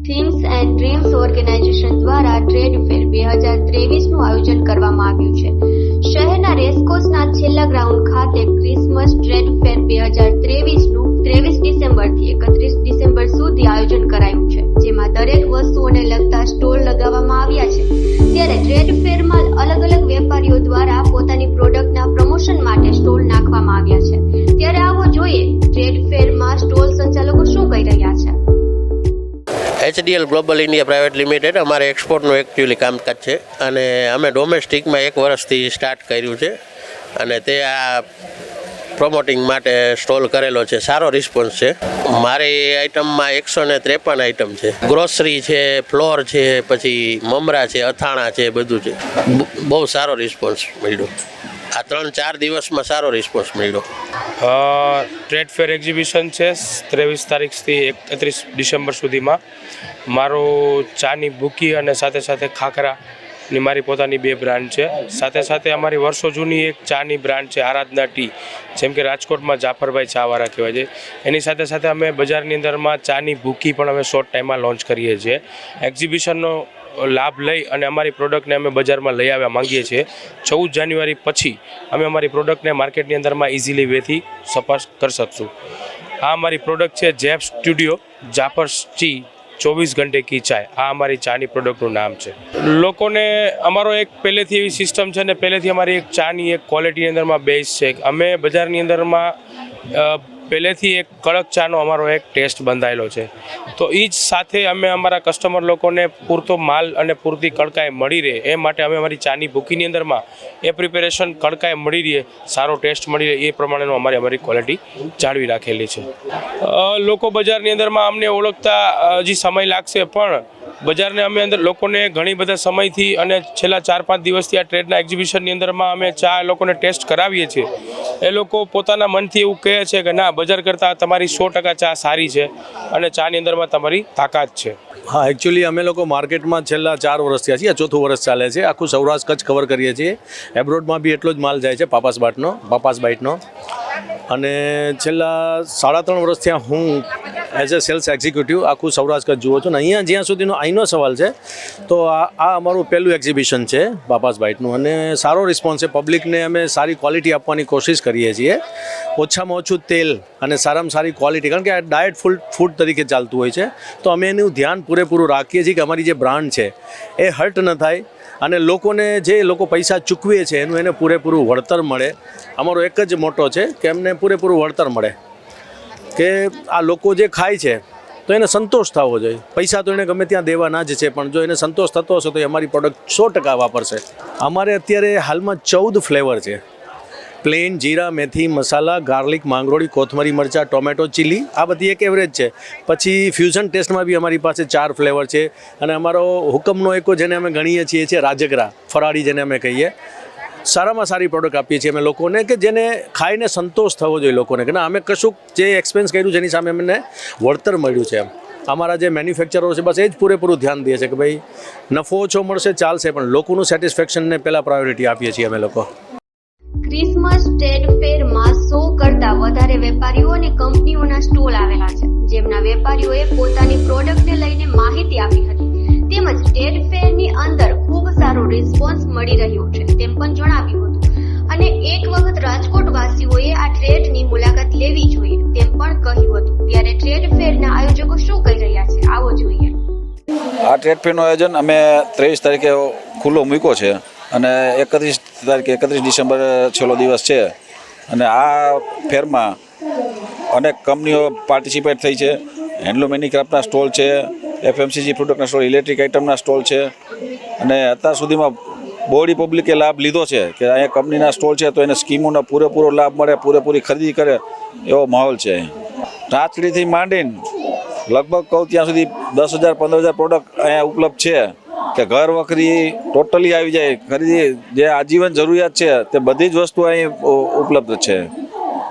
Themes and dreams organisation દ્વારા trade fair બે હજાર ત્રેવીસનું આયોજન કરવામાં આવ્યું છે. શહેરના રેસકોર્સના છેલ્લા ગ્રાઉન્ડ ખાતે ક્રિસમસ ટ્રેડ ફેર બે HDL global India private limited અમારે એક્સપોર્ટનું એકચ્યુઅલી કામકાજ છે અને અમે ડોમેસ્ટિકમાં એક વર્ષથી સ્ટાર્ટ કર્યું છે અને તે આ પ્રમોટિંગ માટે સ્ટોલ કરેલો છે. સારો રિસ્પોન્સ છે. મારી આઇટમમાં એકસો ને ત્રેપન આઇટમ છે. ગ્રોસરી છે, ફ્લોર છે, પછી મમરા છે, અથાણા છે, બધું છે. બહુ સારો રિસ્પોન્સ મળ્યો. આ ત્રણ ચાર દિવસમાં સારો રિસ્પોન્સ મળ્યો. ટ્રેડ ફેર એક્ઝિબિશન છે ત્રેવીસ તારીખથી એકત્રીસ ડિસેમ્બર સુધીમાં. મારો ચાની બુકી અને સાથે સાથે ખાખરાની મારી પોતાની બે બ્રાન્ડ છે. સાથે સાથે અમારી વર્ષો જૂની એક ચાની બ્રાન્ડ છે, આરાધના ટી. જેમ કે રાજકોટમાં જાફરભાઈ ચાવાળા કહેવાય છે. એની સાથે સાથે અમે બજારની અંદરમાં ચાની ભૂકી પણ અમે શોર્ટ ટાઈમમાં લોન્ચ કરીએ છીએ. એક્ઝિબિશનનો લાભ લઈ અને અમારી પ્રોડક્ટને અમે બજારમાં લઈ આવ્યા માંગીએ છીએ. ચૌદ જાન્યુઆરી પછી અમે અમારી પ્રોડક્ટને માર્કેટની અંદરમાં ઇઝીલી વેથી સપાસ કરી શકશું. આ અમારી પ્રોડક્ટ છે જેપ સ્ટુડિયો જાફર્સ ટી ચોવીસ ઘંટે કી ચાય. આ અમારી ચાની પ્રોડક્ટનું નામ છે. લોકોને અમારો એક પહેલેથી એવી સિસ્ટમ છે ને પહેલેથી અમારી એક ચાની એક ક્વોલિટીની અંદરમાં બેઝ છે. અમે બજારની અંદરમાં પહેલેથી એક કડક ચાનો અમારો એક ટેસ્ટ બંધાયેલો છે. તો એ જ સાથે અમે અમારા કસ્ટમર લોકોને પૂરતો માલ અને પૂરતી કડકાઈ મળી રહે, એ માટે અમે અમારી ચાની ભૂકીની અંદરમાં એ પ્રિપેરેશન કડકાઈ મળી રહે, સારો ટેસ્ટ મળી રહે, એ પ્રમાણેનું અમારી અમારી ક્વોલિટી જાળવી રાખેલી છે. લોકો બજારની અંદરમાં અમને ઓળખતા હજી સમય લાગશે પણ બજારને અમે અંદર લોકોને ઘણી બધા સમયથી અને છેલ્લા ચાર પાંચ દિવસથી આ ટ્રેડના એક્ઝિબિશનની અંદરમાં અમે ચા લોકોને ટેસ્ટ કરાવીએ છીએ. એ લોકો પોતાના મનથી એવું કહે છે કે, ના, બજાર કરતાં તમારી સો ટકા ચા સારી છે અને ચાની અંદરમાં તમારી તાકાત છે. હા એકચ્યુઅલી અમે લોકો માર્કેટમાં છેલ્લા ચાર વર્ષ થયા છીએ ચોથું વર્ષ ચાલે છે. આખું સૌરાષ્ટ્ર કચ્છ કવર કરીએ છીએ. એબ્રોડમાં બી એટલો જ માલ જાય છે, પાપાસ બાટનો, પાપાસ બાઇટનો. અને છેલ્લા સાડા ત્રણ વર્ષથી આ હું એઝ અ સેલ્સ એક્ઝિક્યુટિવ આખું સૌરાષ્ટ્ર જુઓ છો. ને અહીંયા જ્યાં સુધીનો અહીંનો સવાલ છે, તો આ અમારું પહેલું એક્ઝિબિશન છે, બાપાસ બાઇટનું અને સારો રિસ્પોન્સ છે. પબ્લિકને અમે સારી ક્વોલિટી આપવાની કોશિશ કરીએ છીએ. ઓછામાં ઓછું તેલ અને સારામાં સારી ક્વોલિટી કારણ કે આ ડાયટ ફૂડ ફૂડ તરીકે ચાલતું હોય છે. તો અમે એનું ધ્યાન પૂરેપૂરું રાખીએ છીએ કે અમારી જે બ્રાન્ડ છે, એ હર્ટ ન થાય. અને લોકોને જે લોકો પૈસા ચૂકવે છે, એનું એને પૂરેપૂરું વળતર મળે. અમારો એક જ મોટો છે કે એમને પૂરેપૂરું વળતર મળે. કે આ લોકો જે ખાય છે, તો એને સંતોષ થવો જોઈએ. પૈસા તો એને ગમે ત્યાં દેવાના જ છે, પણ જો એને સંતોષ થતો હશે તો એ અમારી પ્રોડક્ટ સો ટકા વાપરશે. અમારે અત્યારે હાલમાં ચૌદ ફ્લેવર છે. પ્લેન જીરા, મેથી, મસાલા ગાર્લિક માંગરોળી, કોથમરી, મરચાં, ટોમેટો ચીલી આ બધી એક એવરેજ છે. પછી ફ્યુઝન ટેસ્ટમાં બી અમારી પાસે ચાર ફ્લેવર છે. અને અમારો હુકમનો એકો જેને અમે ગણીએ છીએ છે રાજગરા. ફરાળી જેને અમે કહીએ. સારામાં સારી પ્રોડક્ટ આપીએ છીએ અમે લોકોને કે જેને ખાઈને સંતોષ થવો જોઈએ લોકોને. કે ના, અમે કશુંક જે એક્સપેન્સ કર્યું છે એની સામે અમને વળતર મળ્યું છે એમ. અમારા જે મેન્યુફેક્ચરો છે, બસ એ જ પૂરેપૂરું ધ્યાન દે છે કે ભાઈ, નફો ઓછો મળશે, ચાલશે, પણ લોકોનું સેટિસ્ફેક્શનને પહેલાં પ્રાયોરિટી આપીએ છીએ અમે લોકો. ક્રિસમસ, ટ્રેડ ફેરમાં સો કરતા વધારે વેપારીઓ અને કંપનીઓના સ્ટોલ આવેલા છે, જેમના વેપારીઓએ પોતાની પ્રોડક્ટને લઈને માહિતી આપી હતી. તેમજ ટ્રેડ ફેરની અંદર સારો રિસ્પોન્સ મળી રહ્યો છે, તેમ પણ જણાવ્યું હતું. અને એક વખત રાજકોટ વાસીઓએ આ ટ્રેડની મુલાકાત લેવી જોઈએ, તેમ પણ કહ્યું હતું. ત્યારે ટ્રેડ ફેરના આયોજકો શું કહી રહ્યા છે, આવો જોઈએ. આ ટ્રેડ ફેરનું આયોજન અમે ત્રેવીસ તારીખે ખુલ્લો મૂક્યો છે અને એકત્રીસ તારીખે, એકત્રીસ ડિસેમ્બર છેલ્લો દિવસ છે. અને આ ફેરમાં અનેક કંપનીઓ પાર્ટિસિપેટ થઈ છે. હેન્ડલૂમ હેન્ડીક્રાફ્ટના સ્ટોલ છે, એફએમસીજી પ્રોડક્ટના સ્ટોલ, ઇલેક્ટ્રિક આઇટમના સ્ટોલ છે. અને અત્યાર સુધીમાં બોડી પબ્લિકે લાભ લીધો છે કે અહીંયા કંપનીના સ્ટોલ છે તો એને સ્કીમોનો પૂરેપૂરો લાભ મળે, પૂરેપૂરી ખરીદી કરે એવો માહોલ છે અહીં. ટાંચડીથી માંડીને લગભગ કહું ત્યાં સુધી દસ હજાર, પંદર હજાર પ્રોડક્ટ અહીંયા ઉપલબ્ધ છે કે ઘર વખરી ટોટલી આવી જાય. ખરીદી જે આજીવન જરૂરિયાત છે તે બધી જ વસ્તુ અહીં ઉપલબ્ધ છે.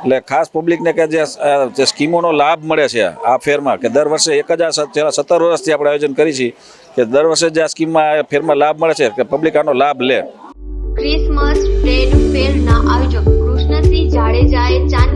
એટલે ખાસ પબ્લિકને કે જે સ્કીમોનો લાભ મળે છે આ ફેરમાં, કે દર વર્ષે એક હજાર છેલ્લા સત્તર વર્ષથી આપણે આયોજન કરી છીએ કે દર વર્ષે જે આ સ્કીમમાં ફેરમાં લાભ મળે છે, કે પબ્લિક આનો લાભ લે. ક્રિસમસ ટ્રેડ ફેરના આયોજક કૃષ્ણસિંહ જાડેજાએ ચાંદની